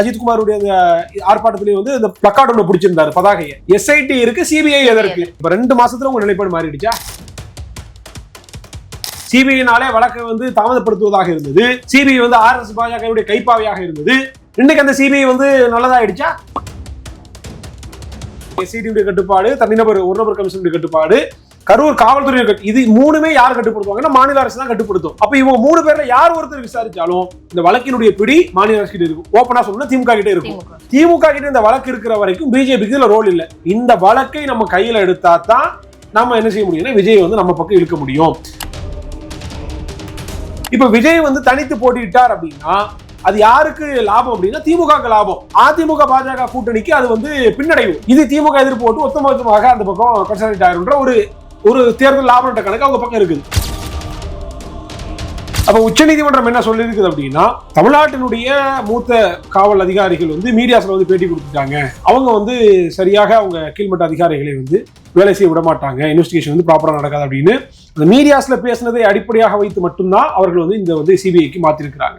அஜித்குமாருடைய அந்த ஆர்ப்பாட்டத்திலேயே வந்து இந்த பிளக்கார்டு ஒன்று பிடிச்சிருந்தாரு பதாகையை. எஸ்ஐடி இருக்கு சிபிஐ எதற்கு இப்ப ரெண்டு மாசத்துல உங்க நிலைப்பாடு மாறிடுச்சா? சிபிஐனாலே வழக்கை வந்து தாமதப்படுத்துவதாக இருந்தது. சிபிஐ வந்து ஆர் எஸ் பாஜகவுடைய கைப்பாவையாக இருந்தது. இன்னைக்கு அந்த சிபிஐ வந்து நல்லதாயிடுச்சா? எஸ்ஐடியுடைய கட்டுப்பாடு தனிநபர் ஒரு நபர் கமிஷனுடைய கட்டுப்பாடு கரூர் காவல்துறை இது மூணுமே யார் கட்டுப்படுத்துவாங்கன்னா மாநில அரசு தான் கட்டுப்படுத்தும். அப்ப இவங்க மூணு பேர்ல யார் ஒருத்தர் விசாரிச்சாலும் இந்த வழக்கினுடைய பிடி மாநில அரசு கிட்ட இருக்கும். ஓப்பனா சொல்லணும் திமுக கிட்ட இருக்கும். திமுக. திமுக கிட்ட இந்த வழக்கு இருக்கிற வரைக்கும் பிஜேபிக்கு இதுல ரோல் இல்ல. இந்த வழக்கை நம்ம கையில எடுத்தா தான் நம்ம என்ன செய்ய முடியும்னா விஜய் வந்து நம்ம பக்கம் இழுக்க முடியும். இப்ப விஜய் வந்து தனித்து போட்டியிட்டார் அப்படின்னா அது யாருக்கு லாபம் அப்படின்னா திமுகக்கு லாபம். அதிமுக பாஜக கூட்டணிக்கு அது வந்து பின்னடைவு. இது திமுக எதிர்ப்பு போட்டு ஒட்டுமொத்தமாக அந்த பக்கம் கன்சல்ட் ஆயிருன்ற ஒரு ஒரு தேர்தல் லாபம் கணக்கு அவங்க பக்கம் இருக்குது. அப்ப உச்சநீதிமன்றம் என்ன சொல்லியிருக்குது அப்படின்னா தமிழ்நாட்டினுடைய மூத்த காவல் அதிகாரிகள் வந்து மீடியாஸ்ல வந்து பேட்டி கொடுத்துட்டாங்க. அவங்க வந்து சரியாக அவங்க கீழ்மட்ட அதிகாரிகளை வந்து வேலை செய்ய விட மாட்டாங்க இன்வெஸ்டிகேஷன் வந்து ப்ராப்பரா நடக்காது அப்படின்னு. அந்த மீடியாஸ்ல பேசினதை அடிப்படையாக வைத்து மட்டும்தான் அவர்கள் வந்து இந்த வந்து சிபிஐக்கு மாத்திருக்கிறாங்க.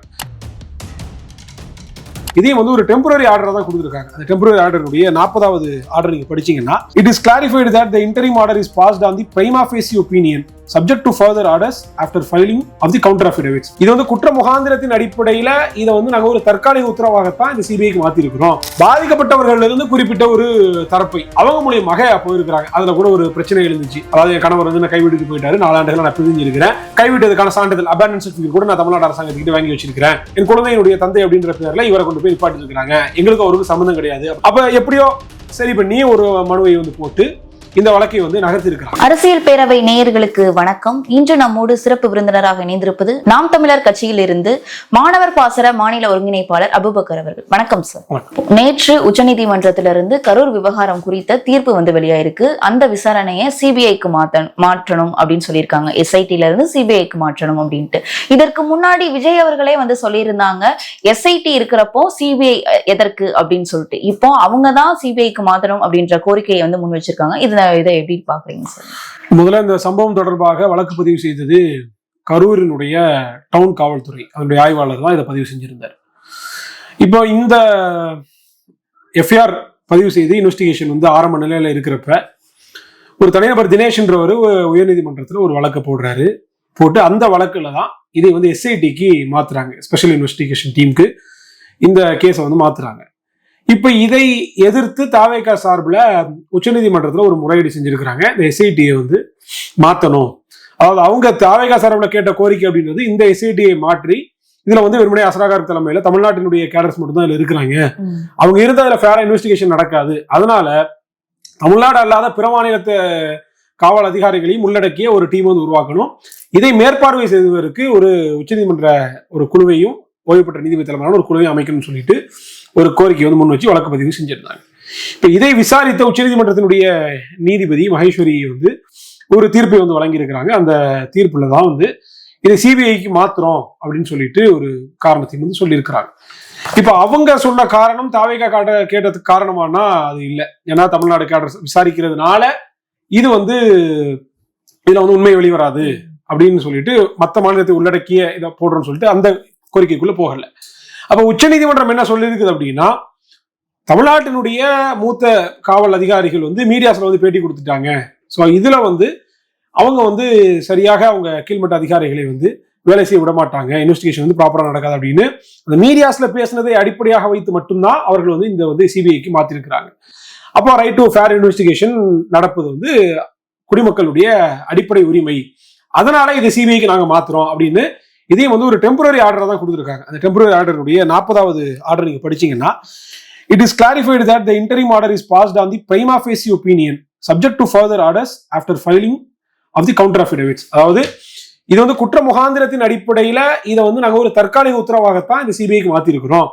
இதையும் வந்து ஒரு டெம்பரரி ஆர்டர் தான் கொடுத்துருக்காங்க. அந்த டெம்பரரி ஆர்டருடைய நாற்பதாவது ஆர்டர் நீங்க படிச்சீங்கன்னா it is clarified that the interim order is passed on the prima facie opinion subject to further orders after filing of the counter affidavits இது வந்து குற்ற முகாந்திரத்தின் அடிப்படையில இதை வந்து நாங்கள் ஒரு தற்காலிக உத்தரவாகத்தான் இந்த சிபிஐக்கு மாத்திருக்கிறோம். பாதிக்கப்பட்டவர்கள் இருந்து குறிப்பிட்ட ஒரு தரப்பை அவங்க மூலியமாக போயிருக்கிறாங்க. அதுல கூட ஒரு பிரச்சனை எழுந்துச்சு. அதாவது என் கணவர் வந்து நான் கைவிட்டுட்டு போயிட்டாரு. நாலாண்டுகள் நான் பிரிஞ்சிருக்கிறேன். கைவிட்டதுக்கான சான்றிதழ் அபேண்டன்ஸ் சர்டிஃபிகேட் கூட நான் தமிழ்நாடு அரசாங்கத்துக்கிட்ட வாங்கி வச்சிருக்கிறேன். என் குழந்தையினுடைய தந்தை அப்படின்ற பேர்ல இவரை கொண்டு போய் நிப்பாட்டி எங்களுக்கு அவருக்கு சம்மந்தம் கிடையாது. அப்ப எப்படியோ சரி இப்ப நீ ஒரு மனுவை வந்து போட்டு இந்த வழக்கை வந்து நகர்த்தி இருக்கிறாங்க அரசியல் பேரவை நேயர்களுக்கு வணக்கம். இன்று நம்மோடு சிறப்பு விருந்தினராக இணைந்திருப்பது நாம் தமிழர் கட்சியில் இருந்து மாணவர் பாசற மாநில ஒருங்கிணைப்பாளர் அபுபக்கர் அவர்கள். வணக்கம் சார். நேற்று உச்சநீதிமன்றத்திலிருந்து கரூர் விவகாரம் குறித்த தீர்ப்பு வந்து வெளியாயிருக்கு. அந்த விசாரணையை சிபிஐக்கு மாற்றணும் அப்படின்னு சொல்லியிருக்காங்க. எஸ்ஐடில இருந்து சிபிஐக்கு மாற்றணும் அப்படின்ட்டு. இதற்கு முன்னாடி விஜய் அவர்களே வந்து சொல்லியிருந்தாங்க எஸ்ஐடி இருக்கிறப்போ சிபிஐ எதற்கு அப்படின்னு சொல்லிட்டு. இப்போ அவங்க தான் சிபிஐக்கு மாத்தணும் அப்படின்ற கோரிக்கையை வந்து முன் வச்சிருக்காங்க இதை இதை எப்படி பாக்குறீங்க சார்? முதல்ல இந்த சம்பவம் தொடர்பாக வழக்கு பதிவு செய்தது கரூரினுடைய டவுன் காவல்துறை அதனுடைய ஆய்வாளர் தான் இதை பதிவு செஞ்சிருந்தார். இப்போ இந்த எஃப்ஐஆர் பதிவு செய்து இன்வெஸ்டிகேஷன் வந்து ஆரம்ப நிலையில இருக்கிறப்ப ஒரு தனிநபர் தினேஷ்ன்றவர் உயர்நீதிமன்றத்தில் ஒரு வழக்கு போடுறாரு. போட்டு அந்த வழக்கில் தான் இதை வந்து எஸ்ஐடிக்கு மாத்துறாங்க ஸ்பெஷல் இன்வெஸ்டிகேஷன் டீமுக்கு இந்த கேஸை வந்து மாத்துறாங்க. இப்போ இதை எதிர்த்து தாவேகா சார்பில் உச்சநீதிமன்றத்தில் ஒரு முறையீடு செஞ்சிருக்கிறாங்க. இந்த எஸ்ஐடியை வந்து மாற்றணும் அதாவது அவங்க தாவேகா சார்பில் கேட்ட கோரிக்கை அப்படின்றது இந்த எஸ்ஐடியை மாற்றி இதுல வந்து வெறுமனே அசராகார் தலைமையில தமிழ்நாட்டினுடைய கேடர்ஸ் மட்டும் தான் இதுல இருக்கிறாங்க. அவங்க இருந்தா அதுல ஃபேரா இன்வெஸ்டிகேஷன் நடக்காது. அதனால தமிழ்நாடு அல்லாத பிற மாநிலத்தை காவல் அதிகாரிகளையும் உள்ளடக்கிய ஒரு டீம் வந்து உருவாக்கணும். இதை மேற்பார்வை செய்வதற்கு ஒரு உச்சநீதிமன்ற ஒரு குழுவையும் ஓய்வு பெற்ற நீதிபதி தலைமையான ஒரு குழுவையும் அமைக்கணும்னு சொல்லிட்டு ஒரு கோரிக்கை வந்து முன் வச்சு வழக்கு பதிவு செஞ்சிருந்தாங்க. இப்ப இதை விசாரித்த உச்சநீதிமன்றத்தினுடைய நீதிபதி மகேஸ்வரி வந்து ஒரு தீர்ப்பை வந்து வழங்கியிருக்கிறாங்க. அந்த தீர்ப்புல தான் வந்து இதை சிபிஐக்கு மாத்துறோம் அப்படின்னு சொல்லிட்டு ஒரு காரணத்தையும் வந்து சொல்லியிருக்கிறாங்க. இப்ப அவங்க சொன்ன காரணம் தாவேகா காட்ட கேட்டதுக்கு காரணமானா அது இல்லை. ஏன்னா தமிழ்நாடு கேட்ட விசாரிக்கிறதுனால இது வந்து இதுல வந்து உண்மை வெளிவராது அப்படின்னு சொல்லிட்டு மத்த மாநிலத்தை உள்ளடக்கிய இதை போடுறோம்னு சொல்லிட்டு அந்த கோரிக்கைக்குள்ள போகல. அப்ப உச்சநீதிமன்றம் என்ன சொல்லியிருக்குது அப்படின்னா தமிழ்நாட்டினுடைய மூத்த காவல் அதிகாரிகள் வந்து மீடியாஸ்ல வந்து பேட்டி கொடுத்துட்டாங்க. ஸோ இதுல வந்து அவங்க வந்து சரியாக அவங்க கீழ்மட்ட அதிகாரிகளை வந்து வேலை செய்ய விட மாட்டாங்க இன்வெஸ்டிகேஷன் வந்து ப்ராப்பராக நடக்காது அப்படின்னு. அந்த மீடியாஸ்ல பேசினதை அடிப்படையாக வைத்து மட்டும்தான் அவர்கள் வந்து இந்த வந்து சிபிஐக்கு மாத்திருக்கிறாங்க. அப்போ ரைட் டு ஃபேர் இன்வெஸ்டிகேஷன் நடப்பது வந்து குடிமக்களுடைய அடிப்படை உரிமை. அதனால இதை சிபிஐக்கு நாங்கள் மாத்துறோம் அப்படின்னு இதையும் வந்து ஒரு டெம்பரரி ஆர்டர் தான் கொடுத்துருக்காங்க. அந்த டெம்பரரி ஆர்டருடைய நாற்பதாவது ஆர்டர் நீங்க படிச்சீங்கன்னா it is clarified that the interim order is passed on the prima facie opinion subject to further orders after filing of the counter affidavits அதாவது இது வந்து குற்ற முகாந்திரத்தின் அடிப்படையில இதை வந்து நாங்க ஒரு தற்காலிக உத்தரவாகத்தான் இந்த சிபிஐக்கு மாத்திருக்கிறோம்.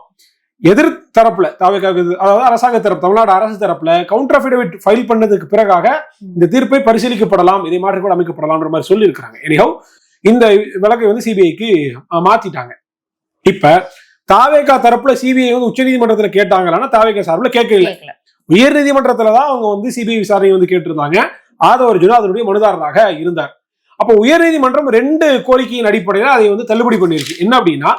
எதிர் தரப்புல தாவேக்காவுக்கு அதாவது அரசாங்க தரப்பு தமிழ்நாடு அரசு தரப்புல கவுண்டர் அஃபிடவிட் ஃபைல் பண்ணதுக்கு பிறகாக இந்த தீர்ப்பை பரிசீலிக்கப்படலாம் இதை மாற்றிக்கூட அமைக்கப்படலாம்ன்ற மாதிரி சொல்லியிருக்கிறாங்க. எனிஹவ் இந்த வழக்கை வந்து சிபிஐக்கு மாத்திட்டாங்க. இப்ப தாவேகா தரப்புல சிபிஐ வந்து உச்சநீதிமன்றத்துல கேட்டாங்களான்னா தாவேகா சார்பில் கேட்கல. உயர் நீதிமன்றத்துல தான் அவங்க வந்து சிபிஐ விசாரணை வந்து கேட்டிருந்தாங்க. ஆதவர்ஜுனா அதனுடைய மனுதாரராக இருந்தார். அப்போ உயர் நீதிமன்றம் ரெண்டு கோரிக்கையின் அடிப்படையில் அதை வந்து தள்ளுபடி பண்ணியிருக்கு. என்ன அப்படின்னா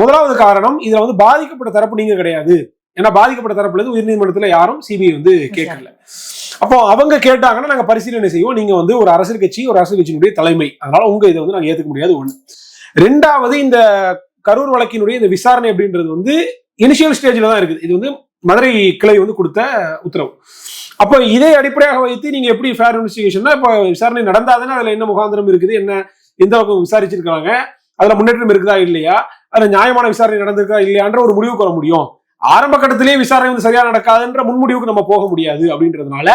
முதலாவது காரணம் இதுல வந்து பாதிக்கப்பட்ட தரப்பு நீங்க கிடையாது. ஏன்னா பாதிக்கப்பட்ட தரப்புல இருந்து உயர்நீதிமன்றத்துல யாரும் சிபிஐ வந்து கேட்கல. அப்போ அவங்க கேட்டாங்கன்னா நாங்க பரிசீலனை செய்வோம். நீங்க வந்து ஒரு அரசியல் கட்சி ஒரு அரசியல் கட்சியினுடைய தலைமை. அதனால உங்க இதை வந்து நாங்கள் ஏத்துக்க முடியாது ஒண்ணு. ரெண்டாவது இந்த கரூர் வழக்கினுடைய இந்த விசாரணை அப்படின்றது வந்து இனிஷியல் ஸ்டேஜ்ல தான் இருக்குது. இது வந்து மதுரை கிளை வந்து கொடுத்த உத்தரவு. அப்போ இதை அடிப்படையாக வைத்து நீங்க எப்படி ஃபேர் இன்வெஸ்டிகேஷன்னா இப்போ விசாரணை நடந்தாதானே அதுல என்ன முகாந்திரம் இருக்குது என்ன எந்த பக்கம் விசாரிச்சிருக்காங்க அதுல முன்னேற்றம் இருக்குதா இல்லையா அதுல நியாயமான விசாரணை நடந்திருக்கா இல்லையான்ற ஒரு முடிவு கொள்ள முடியும். ஆரம்ப கட்டத்திலேயே விசாரணை வந்து சரியா நடக்காதுன்ற முன்முடிவுக்கு நம்ம போக முடியாது அப்படின்றதுனால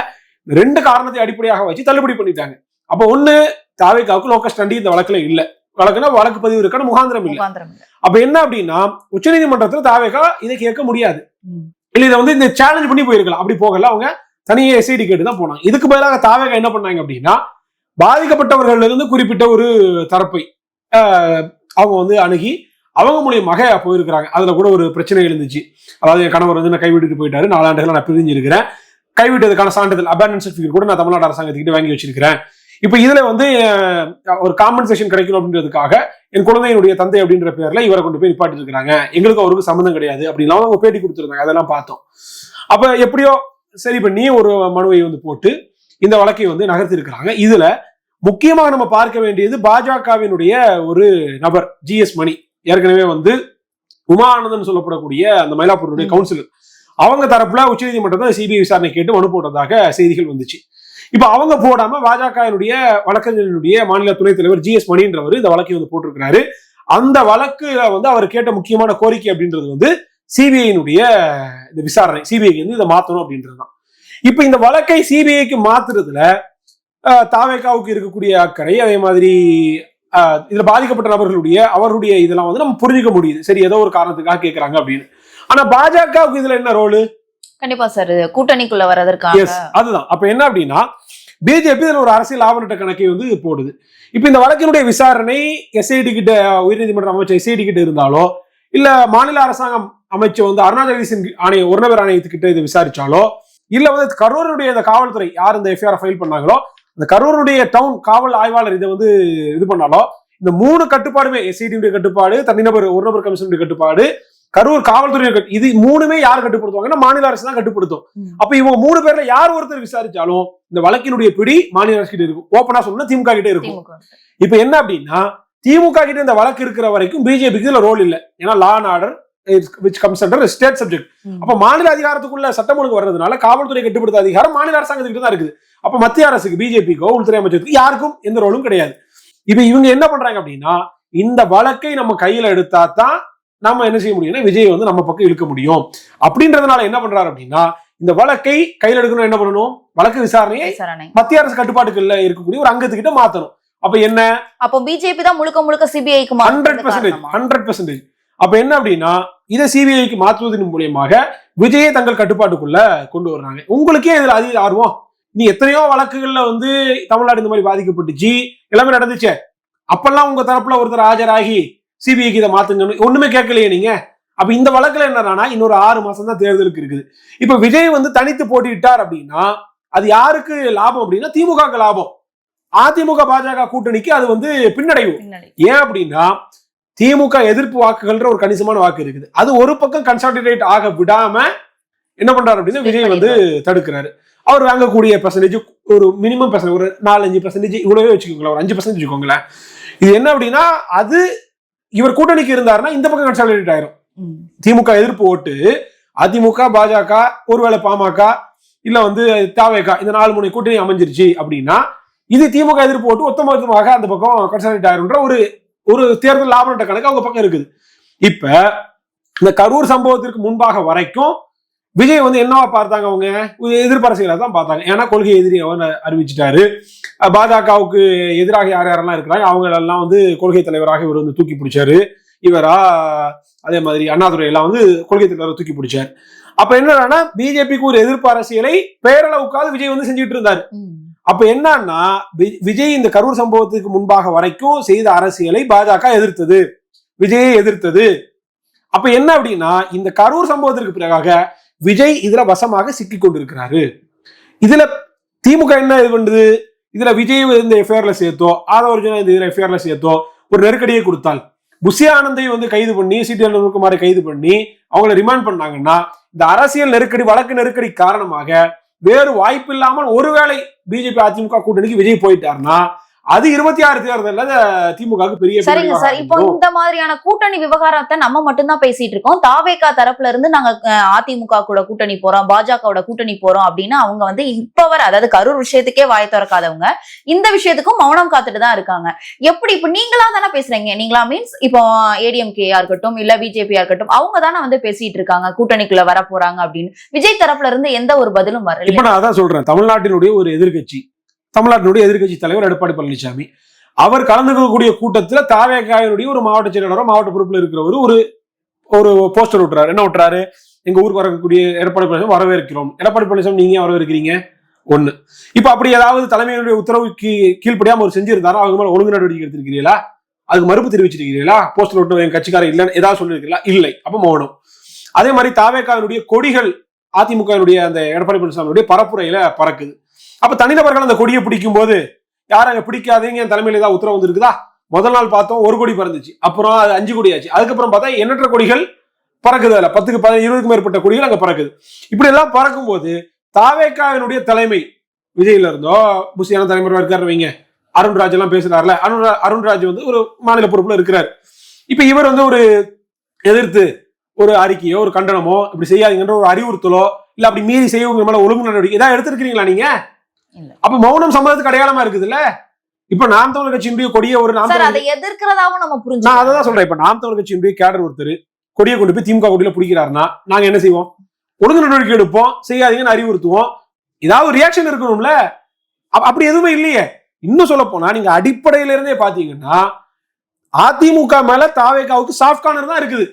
ரெண்டு காரணத்தை அடிப்படையாக வச்சு தள்ளுபடி பண்ணிட்டாங்க. அப்போ ஒண்ணு தாவேக்காவுக்கு லோக்கஸ் ஸ்டண்டி இந்த வழக்குல இல்ல. வழக்குனா வழக்கு பதிவு இருக்கான முகாந்திரம் இல்ல. அப்ப என்ன அப்படின்னா உச்சநீதிமன்றத்துல தாவேக்கா இதை கேட்க முடியாது. இல்ல இதை வந்து இந்த சேலஞ்ச் பண்ணி போயிருக்கலாம். அப்படி போகல. அவங்க தனியே எஸ்ஐடி கேட்டு தான் போனாங்க. இதுக்கு பதிலாக தாவேகா என்ன பண்ணாங்க அப்படின்னா பாதிக்கப்பட்டவர்கள்ல இருந்து குறிப்பிட்ட ஒரு தரப்பை அவங்க வந்து அணுகி அவங்க மூலியமாக போயிருக்கிறாங்க. அதுல கூட ஒரு பிரச்சனை எழுந்துச்சு. அதாவது என் கணவர் வந்து நான் கைவிட்டுட்டு போயிட்டாரு. நாலாண்டுகள் நான் பிரிஞ்சிருக்கிறேன். கைவிட்டதுக்கான சான்றிதழ் அபேண்டன் சர்டிஃபிகேட் கூட நான் தமிழ்நாடு அரசாங்கத்துக்கிட்ட வாங்கி வச்சிருக்கிறேன். இப்போ இதுல வந்து ஒரு காம்பன்சேஷன் கிடைக்கணும் அப்படின்றதுக்காக என் குழந்தையினுடைய தந்தை அப்படின்ற பேர்ல இவரை கொண்டு போய் நிப்பாட்டி இருக்காங்க எங்களுக்கு அவருக்கு சம்மந்தம் கிடையாது அப்படின்லாம் அவங்க பேட்டி கொடுத்துருந்தாங்க. அதெல்லாம் பார்த்தோம். அப்ப எப்படியோ சரி பண்ணி ஒரு மனுவை வந்து போட்டு இந்த வழக்கை வந்து நகர்த்திருக்கிறாங்க. இதுல முக்கியமாக நம்ம பார்க்க வேண்டியது பாஜகவினுடைய ஒரு நபர் ஜிஎஸ் மணி. ஏற்கனவே வந்து உமா ஆனந்தன் சொல்லப்படக்கூடிய அந்த மயிலாப்பூருடைய. கவுன்சிலர். அவங்க தரப்புல உச்சநீதிமன்றத்தை சிபிஐ விசாரணை கேட்டு மனு போட்டதாக செய்திகள் வந்துச்சு. இப்ப அவங்க போடாம பாஜகவினுடைய வழக்கறிஞருடைய மாநில துணைத் தலைவர் ஜி எஸ் மணின்றவர் இந்த வழக்கை வந்து போட்டிருக்கிறாரு. அந்த வழக்குல வந்து அவர் கேட்ட முக்கியமான கோரிக்கை அப்படின்றது வந்து சிபிஐனுடைய இந்த விசாரணை சிபிஐக்கு வந்து இதை மாத்தணும் அப்படின்றது தான் இப்ப இந்த வழக்கை சிபிஐக்கு மாத்துறதுல அஹ், தாவேகாவுக்கு இருக்கக்கூடிய அக்கறை அதே மாதிரி இதுல பாதிக்கப்பட்ட நபர்களுடைய அவருடைய இதெல்லாம் வந்து நம்ம புரிஞ்சுக்க முடியுது. சரி ஏதோ ஒரு காரணத்துக்காக கேட்கறாங்க அப்படின்னு. ஆனா பாஜகவுக்கு இதுல என்ன ரோலு? கண்டிப்பா சார் கூட்டணிக்குள்ள வர்றதற்காக. அதுதான். அப்ப என்ன அப்படின்னா பிஜேபி இதுல ஒரு அரசியல் ஆவணட்ட கணக்கை வந்து போடுது. இப்ப இந்த வழக்கினுடைய விசாரணை எஸ்ஐடி கிட்ட உயர்நீதிமன்றம் அமைச்ச எஸ்ஐடி கிட்ட இருந்தாலோ இல்ல மாநில அரசாங்கம் அமைச்ச வந்து அருணாச்சலேசன் ஆணைய ஒரு நபர் ஆணையத்துக்கிட்ட இதை விசாரிச்சாலோ இல்ல வந்து கரூருடைய இந்த காவல்துறை யார் இந்த எஃப்ஐஆர் ஃபைல் பண்ணாங்களோ இந்த கரூருடைய டவுன் காவல் ஆய்வாளர் இதை வந்து இது பண்ணாலோ இந்த மூணு கட்டுப்பாடுமே எஸ்ஐடியுடைய கட்டுப்பாடு தனிநபர் ஒரு நபர் கமிஷனுடைய கட்டுப்பாடு கரூர் காவல்துறை இது மூணுமே யார் கட்டுப்படுத்துவாங்கன்னா மாநில அரசு தான் கட்டுப்படுத்தும். அப்ப இவங்க மூணு பேர்ல யார் ஒருத்தர் விசாரிச்சாலும் இந்த வழக்கினுடைய பிடி மாநில அரசு கிட்ட இருக்கும். ஓப்பனா சொன்னா திமுக கிட்ட இருக்கும். இப்ப என்ன அப்படின்னா திமுக கிட்ட இந்த வழக்கு இருக்கிற வரைக்கும் பிஜேபிக்கு இதுல ரோல் இல்ல. ஏன்னா law and order which comes under state subject. அப்ப மாநில அதிகாரத்துக்குள்ள சட்டம் ஒழுங்கு வர்றதுனால காவல்துறை கட்டுப்படுத்த அதிகாரம் மாநில அரசாங்கத்துக்கு தான் இருக்குது. அப்ப மத்திய அரசுக்கு பிஜேபிக்கோ உள்துறை அமைச்சருக்கு யாருக்கும் எந்த ரோலும் கிடையாது. இப்ப இவங்க என்ன பண்றாங்க அப்படின்னா இந்த வழக்கை நம்ம கையில எடுத்தா தான் நாம என்ன செய்ய முடியும்னா விஜய் வந்து நம்ம பக்கம் இழுக்க முடியும்? அப்படின்றதுனால என்ன பண்றாரு அப்படின்னா இந்த வழக்கை கையில எடுக்கணும் என்ன பண்ணணும்? வழக்கு விசாரணையை விசாரணை. மத்திய அரசு கட்டுப்பாட்டுக்குள்ள இருக்கக்கூடிய ஒரு அங்கத்துக்கிட்ட மாத்தணும். அப்ப என்ன? அப்போ பிஜேபி தான் முழுக்க முழுக்க சிபிஐக்கு ஹண்ட்ரட் பர்சன்டேஜ் ஹண்ட்ரட் பர்சன்டேஜ் அப்ப என்ன அப்படின்னா இதை சிபிஐக்கு மாற்றுவதன் மூலியமாக விஜயை தங்கள் கட்டுப்பாட்டுக்குள்ள கொண்டு வர்றாங்க. உங்களுக்கே இதுல அதிக ஆர்வம். நீ எத்தனையோ வழக்குகள்ல வந்து தமிழ்நாடு இந்த மாதிரி பாதிக்கப்பட்டுச்சு. எல்லாமே நடந்துச்சே. அப்பெல்லாம் உங்க தரப்புல ஒருத்தர் ஆஜராகி சிபிஐக்கு இதை மாத்துங்க ஒண்ணுமே கேட்கலையே நீங்க. அப்ப இந்த வழக்குல என்னன்னா இன்னொரு ஆறு மாசம் தான் தேர்தலுக்கு இருக்குது. இப்ப விஜய் வந்து தனித்து போட்டியிட்டார் அப்படின்னா அது யாருக்கு லாபம் அப்படின்னா திமுகக்கு லாபம். அதிமுக பாஜக கூட்டணிக்கு அது வந்து பின்னடைவு. பின்னாடி ஏன் அப்படின்னா திமுக எதிர்ப்பு வாக்குகள்ன்ற ஒரு கணிசமான வாக்கு இருக்குது. அது ஒரு பக்கம் கன்சாலிடேட் ஆக விடாம என்ன பண்றாரு அப்படின்னா விஜய் வந்து தடுக்கிறாரு. அவர் வாங்கக்கூடிய பெர்சன்டேஜ் ஒரு மினிமம் பெர்சன்ட் ஒரு நாலஞ்சு பெர்சன்டேஜ் இவ்வளவே வச்சுக்கோங்களேன். ஒரு அஞ்சு பர்சன்டேஜ் வச்சுக்கோங்களேன். இது என்ன அப்படின்னா அது இவர் கூட்டணிக்கு இருந்தாருன்னா இந்த பக்கம் கன்சாலிடேட் ஆயிரும். திமுக எதிர்ப்பு ஓட்டு அதிமுக பாஜக ஒருவேளை பாமக இல்ல வந்து தாவேகா இந்த நாலு மூணு கூட்டணி அமைஞ்சிருச்சு அப்படின்னா இது திமுக எதிர்ப்பு ஓட்டு ஒத்தமொத்தமாக அந்த பக்கம் கன்சாலிடேட் ஆயிரும்ன்ற ஒரு ஒரு தேர்தல் லாப நட்ட கணக்கு அவங்க பக்கம் இருக்குது. இப்ப இந்த கரூர் சம்பவத்திற்கு முன்பாக வரைக்கும் விஜய் வந்து என்னவா பார்த்தாங்க அவங்க? ஒரு தான் பார்த்தாங்க. ஏன்னா கொள்கை எதிரி அவர் அறிவிச்சிட்டாரு. பாஜகவுக்கு எதிராக யார் யாரெல்லாம் இருக்கிறாங்க அவங்களெல்லாம் வந்து கொள்கை தலைவராக இவர் வந்து தூக்கி பிடிச்சாரு. இவரா அதே மாதிரி அண்ணாதுரை எல்லாம் வந்து கொள்கை தலைவரை தூக்கி பிடிச்சார். அப்ப என்னன்னா பிஜேபிக்கு ஒரு எதிர்ப்பு அரசியலை பேரளவுக்காவது விஜய் வந்து செஞ்சுட்டு இருந்தாரு. அப்ப என்னன்னா விஜய் இந்த கரூர் சம்பவத்துக்கு முன்பாக வரைக்கும் செய்த அரசியலை பாஜக எதிர்த்தது. விஜயை எதிர்த்தது. அப்ப என்ன அப்படின்னா இந்த கரூர் சம்பவத்திற்கு பிறகாக விஜய் இதுல வசமாக சிக்கி கொண்டிருக்கிறாரு. இதுல திமுக என்ன இது பண்ணுது இதுல விஜய் இந்த எஃப்ஐஆர்ல சேர்த்தோ ஆதவர்ஜனா இந்த இதுல எஃப்ஐஆர்ல சேர்த்தோ ஒரு நெருக்கடியை கொடுத்தால். புஷி ஆனந்தை வந்து கைது பண்ணி சிடி அனுகுமாரை கைது பண்ணி அவங்கள ரிமாண்ட் பண்ணாங்கன்னா இந்த அரசியல் நெருக்கடி வழக்கு நெருக்கடி காரணமாக வேறு வாய்ப்பு இல்லாமல் ஒருவேளை பிஜேபி அதிமுக கூட்டணிக்கு விஜய் போயிட்டாருன்னா அது இருபத்தி ஆறு தேர்தல்ல திமுகவுக்கு பெரிய சரிங்க சார். இப்போ. இந்த மாதிரியான கூட்டணி விவகாரத்தை நம்ம மட்டும்தான் பேசிட்டு இருக்கோம். தாவேகா தரப்புல இருந்து நாங்க அதிமுக கூட கூட்டணி போறோம் பாஜகவோட கூட்டணி போறோம் அப்படின்னு அவங்க வந்து இப்ப வர அதாவது கரூர் விஷயத்துக்கே வாய் திறக்காதவங்க இந்த விஷயத்துக்கும் மௌனம் காத்துட்டு தான் இருக்காங்க. எப்படி இப்ப நீங்களா தானே பேசுறீங்க? நீங்களா மீன்ஸ் இப்போ ஏடிஎம்கேயா இருக்கட்டும் இல்ல பிஜேபியா இருக்கட்டும் அவங்க தானே வந்து பேசிட்டு இருக்காங்க கூட்டணிக்குள்ள வர போறாங்க அப்படின்னு. விஜய் தரப்புல இருந்து எந்த ஒரு பதிலும் வரல. இப்ப நான் அதான் சொல்றேன். தமிழ்நாட்டினுடைய ஒரு எதிர்க்கட்சி தமிழ்நாட்டினுடைய எதிர்கட்சி தலைவர் எடப்பாடி பழனிசாமி. அவர் கலந்துக்கக்கூடிய கூட்டத்தில் தாவேகாவினுடைய ஒரு மாவட்ட செயலாளரோ மாவட்ட பொறுப்பில் இருக்கிறவர் ஒரு ஒரு போஸ்டர் விட்டுறாரு. என்ன விட்டுறாரு? எங்க ஊருக்கு வரக்கூடிய எடப்பாடி பழனிசாமி வரவேற்கிறோம். எடப்பாடி பழனிசாமி நீங்க வரவேற்கிறீங்க? ஒண்ணு. இப்ப அப்படி ஏதாவது தலைமையினுடைய உத்தரவுக்கு கீழ்ப்படியாம ஒரு செஞ்சிருந்தாரோ? அவங்க மேல ஒழுங்கு நடவடிக்கை எடுத்திருக்கிறீங்களா அதுக்கு மறுப்பு தெரிவிச்சிருக்கிறீங்களா போஸ்டர் விட்டு என் கட்சிக்காரர் இல்லைன்னு ஏதாவது சொல்லியிருக்கீங்களா இல்லை. அப்ப மௌனம். அதே மாதிரி தாவேகாவினுடைய கொடிகள் அதிமுகவினுடைய அந்த எடப்பாடி பழனிசாமியுடைய பரப்புரையில பறக்குது. அப்ப தனிநபர்கள் அந்த கொடியை பிடிக்கும் போது யாரும் அங்க பிடிக்காதீங்க என் தலைமையில ஏதாவது உத்தரவு வந்திருக்குதா? முதல் நாள் பார்த்தோம் ஒரு கொடி பறந்துச்சு. அப்புறம் அது அஞ்சு கொடி ஆச்சு அதுக்கப்புறம் பார்த்தா எண்ணற்ற கொடிகள் பறக்குது அதுல. பத்துக்கு பதி இருபதுக்கு மேற்பட்ட கொடிகள் அங்க பறக்குது. இப்படி எல்லாம் பறக்கும் போது தாவேக்காவினுடைய தலைமை விஜயில இருந்தோ புசியான தலைமுறை இருக்காரு வைங்க. அருண்ராஜ் எல்லாம் பேசுறாருல. அருண் அருண்ராஜ் வந்து ஒரு மாநில பொறுப்புல இருக்கிறார். இப்ப இவர் வந்து ஒரு எதிர்த்து ஒரு அறிக்கையோ ஒரு கண்டனமோ இப்படி செய்யாதீங்கன்ற ஒரு அறிவுறுத்தலோ இல்ல அப்படி மீறி செய்யவங்க மேல ஒழுங்கு நடவடிக்கை ஏதாவது எடுத்திருக்கீங்களா நீங்க? அப்ப மௌனம் சம்மதத்துக்கு அடையாளமா இருக்குதுல்ல? இப்ப நாம் தமிழர் கட்சியினுடைய கொடிய ஒரு நாம் அதை எதிர்க்கிறதாவும் நம்ம நான் புரிஞ்சுக்கணும். அதை தான் சொல்றேன். இப்ப நாம் தமிழர் கட்சியினுடைய கேடர் ஒருத்தர் கொடியை கொண்டு போய் திமுக கொடியில பிடிக்கிறாருன்னா நாங்க என்ன செய்வோம்? ஒழுங்கு நடவடிக்கை எடுப்போம். செய்யாதீங்கன்னு அறிவுறுத்துவோம். ஏதாவது ரியாக்ஷன் இருக்கணும்ல? அப்ப- அப்படி எதுவுமே இல்லையே. இன்னும் சொல்ல போனா நீங்க அடிப்படையில இருந்தே பாத்தீங்கன்னா அதிமுக மேல தாவேகாவுக்கு சாஃப்ட் கார்னர் தான் இருக்குது.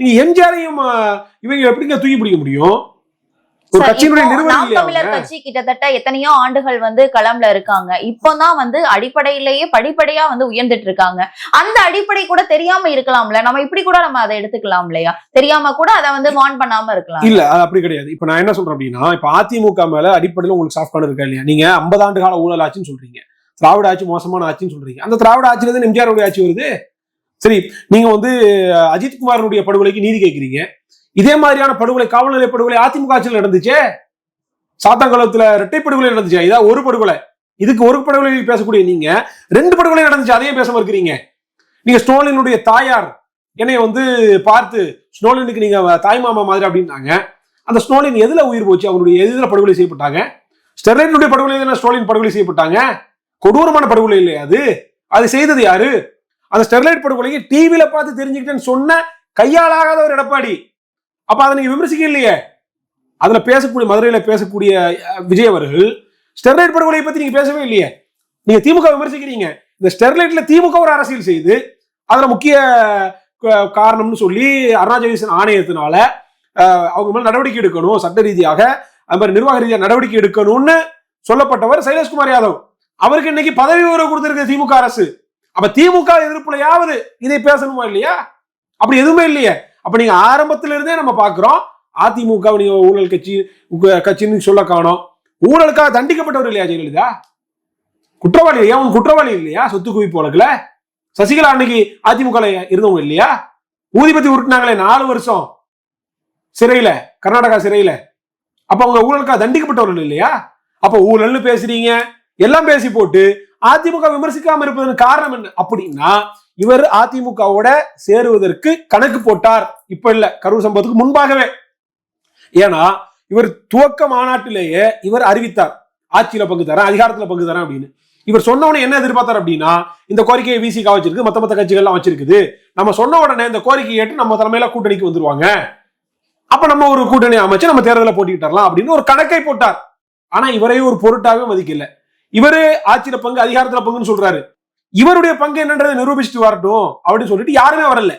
நீங்க எம்ஜிஆரையும் இவங்க எப்படிங்க தூக்கி பிடிக்க முடியும்? தமிழர்? கட்சி கிட்டத்தட்ட எத்தனையோ ஆண்டுகள் வந்து களம்ல இருக்காங்க. இப்போதான் வந்து அடிப்படையிலேயே படிப்படியா வந்து உயர்ந்துட்டு இருக்காங்க. அந்த அடிப்படை கூட தெரியாம இருக்கலாம்ல. நம்ம இப்படி கூட நம்ம அதை எடுத்துக்கலாம் இல்லையா? தெரியாம கூட அதை வந்து வான் பண்ணாம இருக்கலாம். இல்ல அது அப்படி கிடையாது. இப்ப நான் என்ன சொல்றேன் அப்படின்னா இப்ப அதிமுக மேல அடிப்படையில் உங்களுக்கு சாஃப்ட் இருக்கா இல்லையா? நீங்க 50 ஆண்டு கால ஊழல் ஆட்சின்னு சொல்றீங்க. திராவிட ஆட்சி மோசமான ஆட்சின்னு சொல்றீங்க. அந்த திராவிட ஆட்சியில எம்ஜிஆருடைய ஆட்சி வருது? சரி நீங்க வந்து அஜித்குமாரனுடைய படுகொலைக்கு நீதி கேட்கிறீங்க. இதே மாதிரியான படுகொலை காவல் நிலைய படுகொலை அதிமுக ஆட்சியில் நடந்துச்சே? சாத்தாங்குளத்துல இரட்டை படுகொலை நடந்துச்சு? இதான் ஒரு படுகொலை. இதுக்கு ஒரு படுகொலை பேசக்கூடிய நீங்க ரெண்டு படுகொலை நடந்துச்சு அதையும் பேசாம இருக்கிறீங்க. நீங்க ஸ்டோலினுடைய தாயார் என்னைய வந்து பார்த்து ஸ்னோலினுக்கு நீங்க தாய் மாமா மாதிரி அப்படின்னாங்க. அந்த ஸ்னோலின் எதுல உயிர் போச்சு? அவருடைய எதில் படுகொலை செய்யப்பட்டாங்க? ஸ்டெர்லைனுடைய படுகொலை தானே ஸ்டோலின் படுகொலை செய்யப்பட்டாங்க? கொடூரமான படுகொலை இல்லையா அது? அது செய்தது யாரு? அந்த ஸ்டெர்லைட் படுகொலையை டிவியில பார்த்து தெரிஞ்சுக்கிட்டேன்னு சொன்ன கையாளாகாத ஒரு எடப்பாடி. அப்ப அதை நீங்க விமர்சிக்க இல்லையே? அதுல பேசக்கூடிய மதுரையில பேசக்கூடிய விஜய் அவர்கள் ஸ்டெர்லைட் படுகொலையை பத்தி நீங்க பேசவே இல்லையே? நீங்க திமுக விமர்சிக்கிறீங்க. இந்த ஸ்டெர்லைட்ல திமுக ஒரு அரசியல் செய்து அதுல முக்கிய க- காரணம்னு சொல்லி அருணாச்சலேசன் ஆணையத்தினால அவங்க மேல நடவடிக்கை எடுக்கணும் சட்ட ரீதியாக அது மாதிரி நிர்வாக ரீதியாக நடவடிக்கை எடுக்கணும்னு சொல்லப்பட்டவர் சைலேஷ்குமார் யாதவ். அவருக்கு இன்னைக்கு பதவி உயர்வு கொடுத்திருக்க திமுக அரசு. அப்ப திமுக எதிர்ப்புலையாவது இதை பேசணுமா இல்லையா? அப்படி எதுவுமே இல்லையே. அப்ப நீங்க ஆரம்பத்துல இருந்தே நம்ம பாக்குறோம் அதிமுக நீங்க ஊழல் கட்சி கட்சின்னு சொல்ல காணும். ஊழலுக்காக தண்டிக்கப்பட்டவர் இல்லையா ஜெயலலிதா? குற்றவாளி இல்லையா? உன் குற்றவாளி இல்லையா? சொத்து குவிப்பு வழக்குல? சசிகலா அன்னைக்கு அதிமுக இருந்தவங்க இல்லையா? ஊதிபத்தி உருட்டினாங்களே நாலு வருஷம் சிறையில கர்நாடகா சிறையில. அப்ப அவங்க ஊழலுக்காக தண்டிக்கப்பட்டவர்கள் இல்லையா? அப்ப ஊழல்னு பேசுறீங்க எல்லாம் பேசி போட்டு அதிமுக விமர்சிக்காம இருப்பதன் காரணம் என்ன? அப்படின்னா இவர் அதிமுகவோட சேருவதற்கு கணக்கு போட்டார். இப்ப இல்ல கரூர் சம்பவத்துக்கு முன்பாகவே. ஏன்னா இவர் துவக்க மாநாட்டிலேயே இவர் அறிவித்தார். ஆட்சியில பங்கு தரேன் அதிகாரத்துல பங்கு தரேன் அப்படின்னு. இவர் சொன்ன உடனே என்ன எதிர்பார்த்தார் அப்படின்னா இந்த கோரிக்கையை விசிகா வச்சிருக்கு மத்த மத்த கட்சிகள்லாம் வச்சிருக்குது. நம்ம சொன்ன உடனே இந்த கோரிக்கையை ஏற்று நம்ம தலைமையில கூட்டணிக்கு வந்துருவாங்க. அப்ப நம்ம ஒரு கூட்டணி அமைச்சு நம்ம தேர்தலில் போட்டிக்கிட்டரலாம் அப்படின்னு ஒரு கணக்கை போட்டார். ஆனா இவரையும் ஒரு பொருட்டாவே மதிக்கல. இவரு ஆட்சியில பங்கு அதிகாரத்துல பங்குன்னு சொல்றாரு. இவருடைய பங்கு என்னன்றதை நிரூபிச்சுட்டு வரட்டும் அப்படின்னு சொல்லிட்டு யாருமே வரல.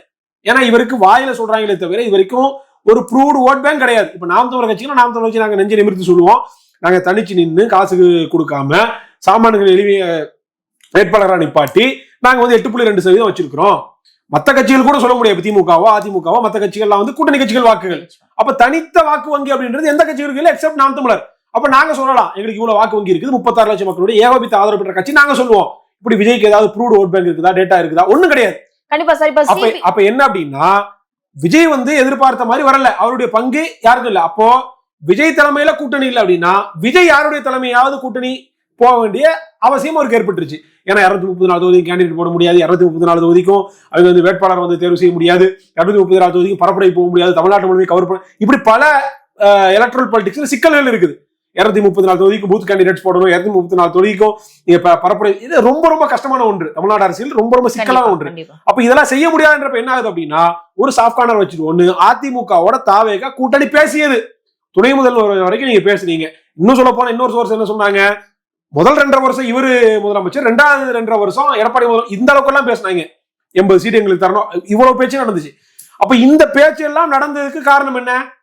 ஏன்னா இவருக்கு வாயில சொல்றாங்களே தவிர இது வரைக்கும் ஒரு ப்ரூவ்டு ஓட் பேங்க் கிடையாது. இப்ப நாம் தமிழர் கட்சினா நாம் தமிழர் கட்சி நாங்க நெஞ்சை நிமிர்த்தி சொல்லுவோம். நாங்க தனிச்சு நின்று காசுக்கு கொடுக்காம சாமான்கள் எளிமைய வேட்பாளராக நிப்பாட்டி நாங்க வந்து எட்டு புள்ளி ரெண்டு சதவீதம் வச்சிருக்கிறோம். மற்ற கட்சிகள் கூட சொல்ல முடியாது. திமுகவோ அதிமுகவோ மற்ற கட்சிகள்லாம் வந்து கூட்டணி கட்சிகள் வாக்குகள். அப்ப தனித்த வாக்கு வங்கி அப்படின்றது எந்த கட்சிகளுக்கு இல்லை எக்ஸப்ட் நாம் தமிழர். அப்ப நாங்க சொல்லலாம் எங்களுக்கு இவ்வளவு வாக்கு வங்கி இருக்குது முப்பத்தாறு லட்சம் மக்களுடைய ஏகோபித்த ஆதரவு பெற்ற கட்சி நாங்க சொல்லுவோம். இப்படி விஜய்க்கு ஏதாவது ப்ரூவ்டு ஓட் பேங்க் இருக்குதா டேட்டா இருக்குதா? ஒண்ணும் கிடையாது. கண்டிப்பா சார் அப்ப அப்ப என்ன அப்படின்னா விஜய் வந்து எதிர்பார்த்த மாதிரி வரல. அவருடைய பங்கு யாருக்கும் இல்ல. அப்போ விஜய் தலைமையில கூட்டணி இல்ல அப்படின்னா விஜய் யாருடைய தலைமையாவது கூட்டணி போக வேண்டிய அவசியம் அவருக்கு ஏற்பட்டுருச்சு. ஏன்னா இருநூத்தி முப்பது நாலு தொகுதி கேண்டிடேட் போட முடியாது. இருநூத்தி முப்பது நாலு தொகுதிக்கும் அவங்க வந்து வேட்பாளர் வந்து தேர்வு செய்ய முடியாது. இருநூத்தி முப்பது நாலு தொகுதிக்கும் பரப்புரை போக முடியாது. தமிழ்நாட்டு முழுமை கவர் பண்ண இப்படி பல எலக்ட்ரல் பாலிடிக்ஸ்ல சிக்கல்கள் இருக்குது. இருநூத்தி முப்பது நாலு தொகுதிக்கும் பூத் கேண்டிடேட்ஸ் போடணும் இருநூத்தி முப்பத்தி நாலு தொகுதிக்கும் நீங்க ப- பரப்புரை இது ரொம்ப ரொம்ப கஷ்டமான ஒன்று. தமிழ்நாடு அரசியல் ரொம்ப ரொம்ப சிக்கலான ஒன்று. அப்ப இதெல்லாம் செய்ய முடியாதுன்றப்ப என்ன ஆகுது அப்படின்னா ஒரு சாஃப்ட் கார்னர் வச்சுட்டு ஒண்ணு அதிமுகவோட தாவேக கூட்டணி பேசியது. துணை முதல்வர் வரைக்கும் நீங்க பேசுனீங்க. இன்னும் சொல்ல போனா இன்னொரு சோர்ஸ் என்ன சொன்னாங்க? முதல் ரெண்டரை வருஷம் இவரு முதலமைச்சர் ரெண்டாவது ரெண்டரை வருஷம் எடப்பாடி முதல் இந்த அளவுக்கு எல்லாம் பேசினாங்க. எண்பது சீட் எங்களுக்கு தரணும். இவ்வளவு பேச்சு நடந்துச்சு. அப்ப இந்த பேச்சு எல்லாம் நடந்ததுக்கு காரணம் என்ன?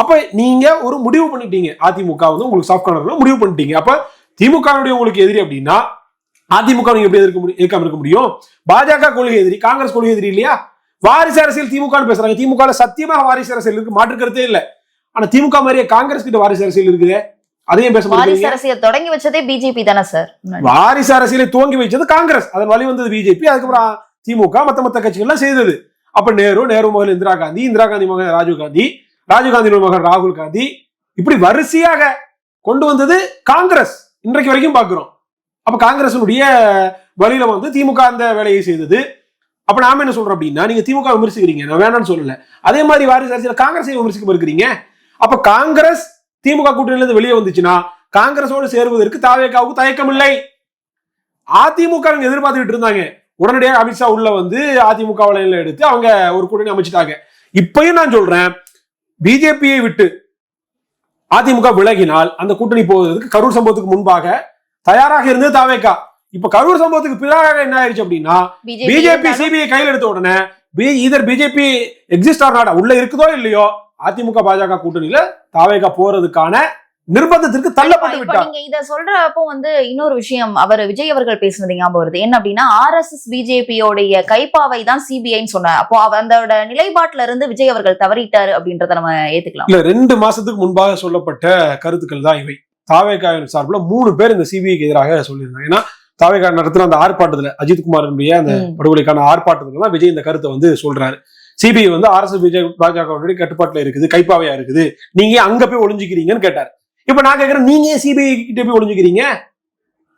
அப்ப நீங்க ஒரு முடிவு பண்ணிட்டீங்க. அதிமுக வந்து உங்களுக்கு சாஃப்ட் கார்னர்ல முடிவு பண்ணிட்டீங்க. அப்ப திமுகவுடைய உங்களுக்கு எதிரி அப்படின்னா அதிமுக நீங்க எப்படி எதிர்க்க முடியும் எதிர்க்காம இருக்க முடியும்? பாஜக கொள்கை எதிரி காங்கிரஸ் கொள்கை எதிரி இல்லையா? வாரிசு அரசியல் திமுகன்னு பேசுறாங்க. திமுக சத்தியமா வாரிசு அரசியல் இருக்கு. மாற்று கருத்தே இல்ல. ஆனா திமுக மாதிரியே காங்கிரஸ் கிட்ட வாரிசு அரசியல் இருக்குது? அதையும் பேச வாரிசு அரசியல் தொடங்கி வச்சதே பிஜேபி தானே சார். வாரிசு அரசியலை துவங்கி வச்சது காங்கிரஸ். அதன் வழி வந்தது பிஜேபி. அதுக்கப்புறம் திமுக மத்த மத்த கட்சிகள்லாம் செய்தது. அப்ப நேரு நேரு மகன் இந்திரா காந்தி இந்திரா காந்தி மகன் ராஜீவ் காந்தி. ராஜீவ் மகன் ராகுல் காந்தி இப்படி வரிசையாக கொண்டு வந்தது காங்கிரஸ். இன்றைக்கு வரைக்கும் பார்க்கிறோம். அப்ப காங்கிரசினுடைய வழியில வந்து திமுக அந்த வேலையை செய்தது. அப்ப நாம என்ன சொல்றோம் அப்படின்னா நீங்க திமுக விமர்சிக்கிறீங்க நான் வேணாம்னு சொல்லல. அதே மாதிரி வாரிசு அரசியல் காங்கிரஸை விமர்சிக்க இருக்கிறீங்க அப்ப காங்கிரஸ் திமுக கூட்டணியிலிருந்து வெளியே வந்துச்சுன்னா காங்கிரஸோடு சேருவதற்கு தாவேக்காவுக்கு தயக்கம் இல்லை அதிமுக அவங்க எதிர்பார்த்துக்கிட்டு இருந்தாங்க. உடனடியாக அமித்ஷா உள்ள வந்து அதிமுக வலையில எடுத்து அவங்க ஒரு கூட்டணி அமைச்சிட்டாங்க. இப்பயும் நான் சொல்றேன் பிஜேபியை விட்டு அதிமுக விலகினால் அந்த கூட்டணி போவதற்கு கரூர் சம்பவத்துக்கு முன்பாக தயாராக இருந்தது தாவேக்கா. இப்ப கரூர் சம்பவத்துக்கு பிறகு என்ன ஆயிடுச்சு அப்படின்னா பிஜேபி சிபிஐ கையில் எடுத்த உடனே இதர் பிஜேபி எக்ஸிஸ்ட் ஆர் நாட் உள்ள இருக்குதோ இல்லையோ அதிமுக பாஜக கூட்டணியில தாவேகா போறதுக்கான நிர்பந்தத்திற்கு தள்ளப்பட்டு விட்டார். நீங்க இத சொல்றப்போ வந்து இன்னொரு விஷயம் அவர் விஜய் அவர்கள் பேசுனது ஞாபகம் வருது. என்ன அப்படின்னா ஆர் எஸ் எஸ் பிஜேபியோடைய கைப்பாவை தான் சிபிஐன்னு சொன்னார். அப்போ அவ- அதோட நிலைப்பாட்டுல இருந்து விஜய் அவர்கள் தவறிட்டாரு அப்படின்றத நம்ம ஏத்துக்கலாம். இல்ல ரெண்டு மாசத்துக்கு முன்பாக சொல்லப்பட்ட கருத்துக்கள் தான் இவை. தாவேகாவின் சார்பில் மூணு பேர் இந்த சிபிஐக்கு எதிராக சொல்லியிருந்தாங்க. ஏன்னா தாவேகா நடத்தின அந்த ஆர்ப்பாட்டத்துல அஜித்குமாரனுடைய அந்த ம். படுகொலைக்கான ஆர்ப்பாட்டத்துல தான் விஜய் இந்த கருத்தை வந்து சொல்றாரு. சிபிஐ வந்து அரசு விஜய் பாஜகவுடைய கட்டுப்பாட்டுல இருக்குது கைப்பாவையா இருக்குது. நீங்க அங்க போய் ஒளிஞ்சுக்கிறீங்கன்னு கேட்டார். இப்ப நான் கேக்குறேன் நீங்க ஏன் சிபிஐ கிட்ட போய் ஒளிஞ்சுக்கிறீங்க?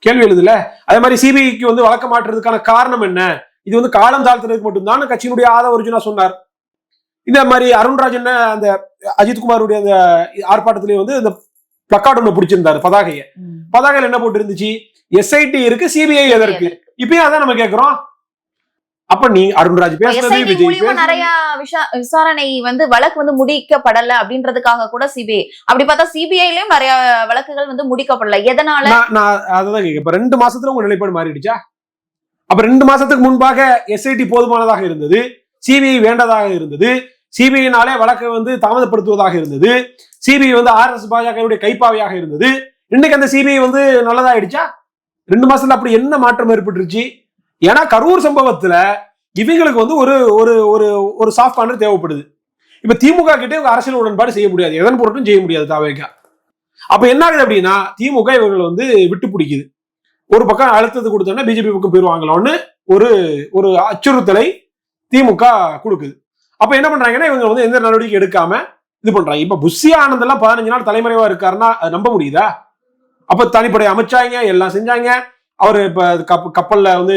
கேள்வி எழுதுல. அதே மாதிரி சிபிஐக்கு வந்து வழக்க மாற்றுறதுக்கான காரணம் என்ன? இது வந்து காலம் தாழ்த்துறதுக்கு மட்டும்தான் கட்சியினுடைய ஆதவ அர்ஜுனா சொன்னார். இந்த மாதிரி அருண்ராஜன் அந்த அஜித்குமாருடைய அந்த ஆர்ப்பாட்டத்திலேயே வந்து இந்த பிளக்கார்டு ஒன்று பிடிச்சிருந்தாரு பதாகையை. பதாகையில் என்ன போட்டு இருந்துச்சு எஸ்ஐடி இருக்கு சிபிஐ எதற்கு? இப்பயும் அதான் நம்ம கேக்குறோம். அப்ப நீ அருண்ராஜ் பேசுறது விஜய். நிறைய விசாரணை வந்து வழக்கு வந்து முடிக்கப்படல அப்படின்றதுக்காக கூட சிபிஐ அப்படி பார்த்தா சிபிஐலயும் நிறைய வழக்குகள் வந்து முடிக்கப்படல. எதனால? நான் அதான் இப்ப ரெண்டு மாசத்துல உங்க நிலைப்பாடு மாறிடுச்சா? அப்ப ரெண்டு மாசத்துக்கு முன்பாக எஸ்ஐடி போதுமானதாக இருந்தது சிபிஐ வேண்டதாக இருந்தது சிபிஐனாலே வழக்கை வந்து தாமதப்படுத்துவதாக இருந்தது சிபிஐ வந்து ஆர் எஸ் பாஜகவுடைய கைப்பாவையாக இருந்தது. இன்னைக்கு அந்த சிபிஐ வந்து நல்லதாயிடுச்சா? ரெண்டு மாசத்துல அப்படி என்ன மாற்றம் ஏற்பட்டுருச்சு? ஏன்னா கரூர் சம்பவத்துல இவங்களுக்கு வந்து ஒரு ஒரு ஒரு ஒரு சாஃப்ட் கார்னர் தேவைப்படுது. இப்ப திமுக கிட்டே இவங்க அரசியல் உடன்பாடு செய்ய முடியாது. எதன் பொருட்டும் செய்ய முடியாது தாவேக்கா. அப்ப என்ன ஆகுது அப்படின்னா திமுக இவங்களை வந்து விட்டு பிடிக்குது. ஒரு பக்கம் அழுத்தத்தை கொடுத்தோன்னா பிஜேபி பக்கம் போயிருவாங்களான்னு ஒரு ஒரு அச்சுறுத்தலை திமுக கொடுக்குது. அப்ப என்ன பண்றாங்கன்னா இவங்க வந்து எந்த நடவடிக்கை எடுக்காம இது பண்றாங்க. இப்ப புஷி ஆனந்த் எல்லாம் பதினஞ்சு நாள் தலைமறைவா இருக்காருன்னா நம்ப முடியுதா? அப்ப தனிப்படை அமைச்சாங்க எல்லாம் செஞ்சாங்க. அவர் இப்போ கப் கப்பல்ல வந்து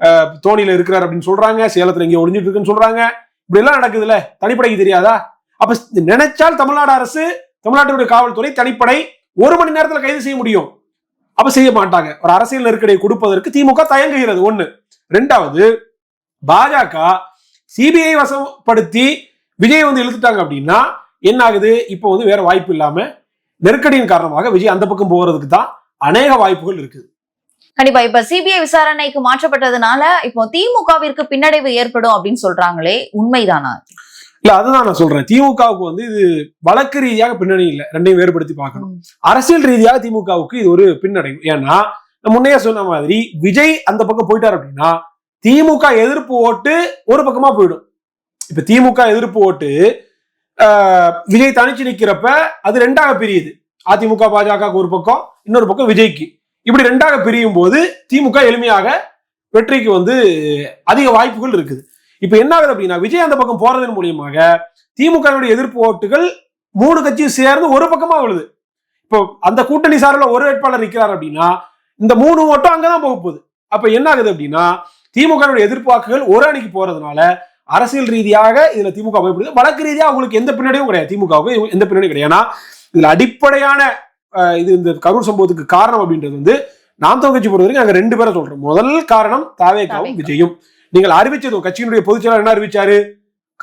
தோணியில் தோணியில இருக்கிறார் அப்படின்னு சொல்றாங்க சேலத்தில் இங்கே ஒளிஞ்சிட்டு இருக்குன்னு சொல்றாங்க. இப்படிலாம் நடக்குதுல்ல? தனிப்படைக்கு தெரியாதா? அப்போ நினைச்சால் தமிழ்நாடு அரசு தமிழ்நாட்டுடைய காவல்துறை தனிப்படை ஒரு மணி நேரத்தில் கைது செய்ய முடியும். அப்ப செய்ய மாட்டாங்க. ஒரு அரசியல் நெருக்கடியை கொடுப்பதற்கு திமுக தயங்குகிறது. ஒண்ணு. ரெண்டாவது பாஜக சிபிஐ வசப்படுத்தி விஜய் வந்து இழுத்துட்டாங்க அப்படின்னா என்ன ஆகுது? இப்போ வந்து வேற வாய்ப்பு இல்லாம நெருக்கடியின் காரணமாக விஜய் அந்த பக்கம் போகிறதுக்கு தான் அநேக வாய்ப்புகள் இருக்குது. கண்டிப்பா. இப்ப சிபிஐ விசாரணைக்கு மாற்றப்பட்டதுனால இப்போ திமுகவிற்கு பின்னடைவு ஏற்படும் அப்படின்னு சொல்றாங்களே உண்மைதானா? இல்ல அதுதான் நான் சொல்றேன். திமுகவுக்கு வந்து இது வழக்கு ரீதியாக பின்னணி இல்லை. ரெண்டையும் வேறுபடுத்தி பார்க்கணும். அரசியல் ரீதியாக திமுகவுக்கு இது ஒரு பின்னடைவு. ஏன்னா முன்னையே சொன்ன மாதிரி விஜய் அந்த பக்கம் போயிட்டார் அப்படின்னா திமுக எதிர்ப்பு ஓட்டு ஒரு பக்கமா போயிடும். இப்ப திமுக எதிர்ப்பு ஓட்டு விஜய் தனிச்சு நிக்கிறப்ப அது ரெண்டாக பிரியுது. அதிமுக பாஜக ஒரு பக்கம் இன்னொரு பக்கம் விஜய்க்கு. இப்படி ரெண்டாக பிரியும் போது திமுக எளிமையாக வெற்றிக்கு வந்து அதிக வாய்ப்புகள் இருக்குது. இப்ப என்ன ஆகுது அப்படின்னா விஜய் அந்த பக்கம் போறதன் மூலியமாக திமுகவினுடைய எதிர்ப்பு ஓட்டுகள் மூணு கட்சியும் சேர்ந்து ஒரு பக்கமா விழுது. இப்போ அந்த கூட்டணி சார்பில் ஒரு வேட்பாளர் நிற்கிறார் அப்படின்னா இந்த மூணு ஓட்டம் அங்கதான் போக போகுது. அப்ப என்ன ஆகுது அப்படின்னா திமுகவினுடைய எதிர்ப்பு வாக்குகள் ஒரு அணிக்கு போறதுனால அரசியல் ரீதியாக இதுல திமுக பயப்படுது. வழக்கு ரீதியாக அவங்களுக்கு எந்த பின்னடையும் கிடையாது. திமுகவுக்கு எந்த பின்னடையும் கிடையாது. ஏன்னா இதுல அடிப்படையான இது இந்த கரூர் சம்பவத்துக்கு காரணம் அப்படின்றது வந்து நாம் தமிழ் கட்சி பொறுத்த வரைக்கும் அங்க ரெண்டு பேரை சொல்றோம். முதல் காரணம் தாவேகாவும் தாவேகா. விஜயும். நீங்கள் அறிவிச்சதும் கட்சியினுடைய பொதுச் செயலாளர் என்ன அறிவிச்சாரு?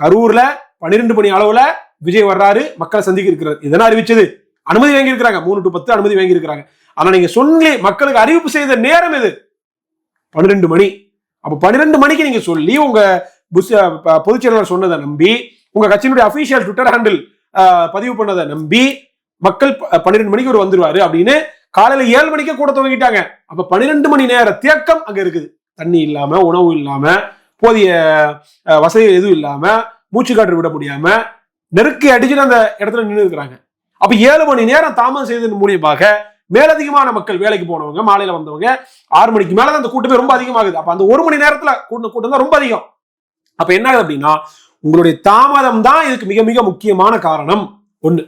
கரூர்ல பன்னிரெண்டு மணி அளவுல விஜய் வர்றாரு மக்களை சந்திக்க இருக்கிறார். இதெல்லாம் அறிவிச்சது? அனுமதி வாங்கி இருக்கிறாங்க மூணு டு பத்து அனுமதி வாங்கி இருக்கிறாங்க ஆனா நீங்க சொல்லி மக்களுக்கு அறிவிப்பு செய்த நேரம் எது? பன்னிரெண்டு மணி. அப்ப பன்னிரெண்டு மணிக்கு நீங்க சொல்லி உங்க புஸ்- ப- பொதுச் செயலாளர் சொன்னதை நம்பி உங்க கட்சியினுடைய அபிஷியல் ட்விட்டர் ஹேண்டில் பதிவு பண்ணதை நம்பி மக்கள் ப- பன்னிரெண்டு மணிக்கு ஒரு வந்துருவாரு அப்படின்னு காலையில ஏழு மணிக்கே கூட துவங்கிட்டாங்க. அப்ப பன்னிரெண்டு மணி நேர தேக்கம் அங்க இருக்குது. தண்ணி இல்லாம உணவு இல்லாம போதிய வசதிகள் எதுவும் இல்லாம மூச்சு காற்று விட முடியாம நெருக்கி அடிச்சுட்டு அந்த இடத்துல நின்று இருக்கிறாங்க. அப்ப ஏழு மணி நேரம் தாமதம் செய்ததன் மூலியமாக மேலதிகமான மக்கள் வேலைக்கு போனவங்க மாலையில வந்தவங்க ஆறு மணிக்கு மேல அந்த கூட்டமே ரொம்ப அதிகமாகுது. அப்ப அந்த ஒரு மணி நேரத்துல கூட்டம் கூட்டம் தான் ரொம்ப அதிகம். அப்ப என்ன ஆகுது அப்படின்னா உங்களுடைய தாமதம் தான் இதுக்கு மிக மிக முக்கியமான காரணம். ஒண்ணு.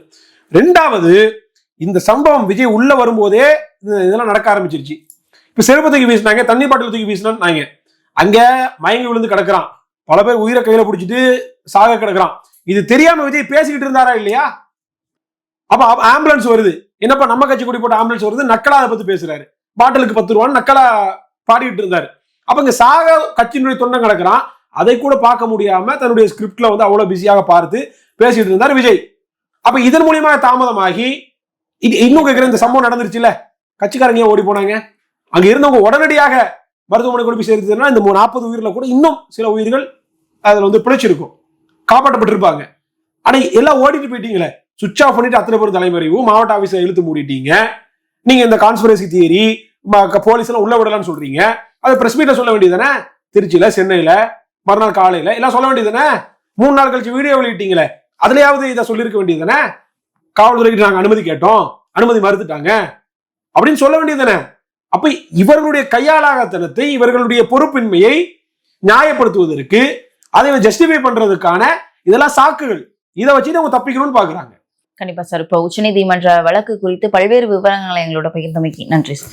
ரெண்டாவது இந்த சம்பவம் விஜய் உள்ள வரும்போதே இது- இதெல்லாம் நடக்க ஆரம்பிச்சிருச்சு. இப்ப செருப்பு தூக்கி வீசினாங்க தண்ணி பாட்டில் தூக்கி வீசினாங்க அங்க மயங்கி விழுந்து கிடக்குறான். பல பேர் உயிரை கையில பிடிச்சிட்டு சாக கிடக்குறான். இது தெரியாம விஜய் பேசிக்கிட்டு இருந்தாரா இல்லையா? அப்ப அப்ப ஆம்புலன்ஸ் வருது. என்னப்பா நம்ம கட்சி கூடி போட்ட ஆம்புலன்ஸ் வருது நக்கலா அதை பத்தி பேசுறாரு. பாட்டிலுக்கு பத்து ரூபான்னு நக்கலா பாடிட்டு இருந்தாரு. அப்ப இங்க சாக கட்சியினுடைய தொண்டை கிடக்குறான். அதை கூட பார்க்க முடியாம தன்னுடைய ஸ்கிரிப்ட்ல வந்து அவ்வளவு பிஸியாக பார்த்து பேசிட்டு இருந்தார் விஜய். அப்ப இதன் மூலியமா தாமதமாகி இது இன்னும் கேட்கிற இந்த சம்பவம் நடந்துருச்சுல்ல? கட்சிக்காரங்க ஓடி போனாங்க? அங்க இருந்தவங்க உடனடியாக மருத்துவமனை கொண்டு போய் சேர்த்துனா இந்த நாற்பது உயிரில கூட இன்னும் சில உயிர்கள் அதுல வந்து பிழைச்சிருக்கும். காப்பாற்றப்பட்டிருப்பாங்க. ஆனா எல்லாம் ஓடிட்டு போயிட்டீங்களே? சுவிச் ஆஃப் பண்ணிட்டு அத்தனை பேர் தலைமறைவும் மாவட்ட ஆஃபீஸை இழுத்து மூடிட்டீங்க. நீங்க இந்த கான்ஸ்பிரசி தியரி போலீஸ் எல்லாம் உள்ள விடலாம்னு சொல்றீங்க. அதை பிரஸ் மீட்ல சொல்ல வேண்டியதானே திருச்சியில சென்னையில மறுநாள் காலையில எல்லாம் சொல்ல வேண்டியதானே மூணு நாள் கழிச்சு வீடியோ வெளியிட்டீங்களே? அதுலயாவது இதை சொல்லியிருக்க வேண்டியதானே காவல்துறைக்கு நாங்க அனுமதி கேட்டோம். அனுமதி மறுத்துட்டாங்க. அப்படின்னு சொல்ல வேண்டியதானே அப்ப இவர்களுடைய கையாளாகத்தனத்தை இவர்களுடைய பொறுப்பின்மையை நியாயப்படுத்துவதற்கு அதை ஜஸ்டிஃபை பண்றதுக்கான இதெல்லாம் சாக்குகள். இதை வச்சு அவங்க தப்பிக்கணும்னு பாக்குறாங்க. கண்டிப்பா சார். இப்போ உச்சநீதிமன்ற வழக்கு குறித்து பல்வேறு விவரங்களை எங்களோட பகிர்ந்தமைக்கு நன்றி சார்.